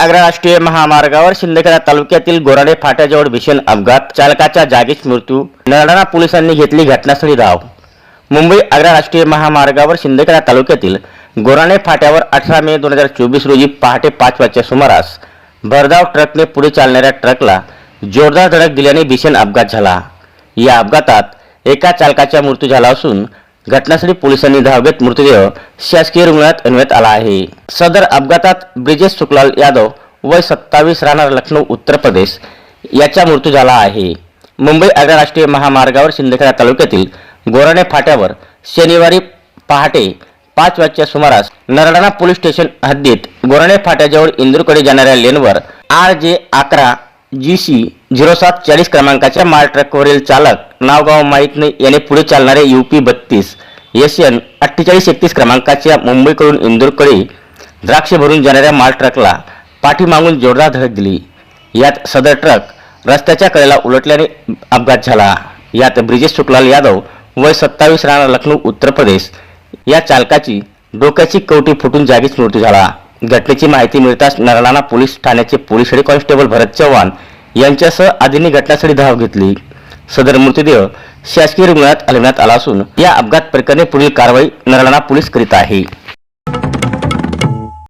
आग्रा राष्ट्रीय महामार्गावर शिंदखेडा तालुक्यातील गोराडे फाट्याजवळ भीषण अपघात. चालकाचा जागीच मृत्यू. नरडाणा पोलिसांनी घेतली घटनास्थळी धाव. मुंबई आग्रा राष्ट्रीय महामार्गावर शिंदखेडा तालुक्यातील गोराणे फाट्यावर अठरा मे दोन हजार चोवीस रोजी पहाटे पाच वाजच्या सुमारास भरधाव ट्रकने पुढे चालणाऱ्या ट्रकला जोरदार धडक दिल्याने भीषण अपघात झाला. या अपघातात एका चालकाचा मृत्यू झाला असून घटनास्थळी पोलिसांनी धाव घेत मृतदेह शासकीय रुग्णालयात आणण्यात आला आहे. सदर अपघातात ब्रिजेश सुखलाल यादव वय सत्तावीस राहणार लखनौ उत्तर प्रदेश. याचा मृत्यू झाला आहे. मुंबई आंतरराष्ट्रीय महामार्गावर शिंदखेडा तालुक्यातील गोराणे फाट्यावर शनिवारी पहाटे पाच वाजच्या सुमारास नरडाणा पोलीस स्टेशन हद्दीत गोराणे फाट्याजवळ इंदूरकडे जाणाऱ्या लेनवर आर जे अकरा जी सी झिरो सात चाळीस क्रमांकाच्या माल ट्रकवरील चालक नावगाव माहीत नाही याने पुढे चालणारे यू पी बत्तीस एस एन अठ्ठेचाळीस एकतीस क्रमांकाच्या मुंबईकडून इंदूरकडे द्राक्ष भरून जाणाऱ्या माल ट्रकला पाठीमागून जोरदार धडक दिली. यात सदर ट्रक रस्त्याच्या कडेला उलटल्याने अपघात झाला. यात ब्रिजेश शुक्लाल यादव वय सत्तावीस राहणार लखनौ उत्तर प्रदेश या चालकाची डोक्याची कवटी फुटून जागीच मृत्यू झाला. घटनेची माहिती मिळताच नरलाना पोलीस ठाण्याचे police head constable Bharat Chavan यांच्यासह आधींनी घटनास्थळी धाव घेतली. सदर मृतदेह शासकीय रुग्णालयात हलवण्यात आला असून या अपघात प्रकरणी पुढील कारवाई नरलाना पोलीस करीत आहे.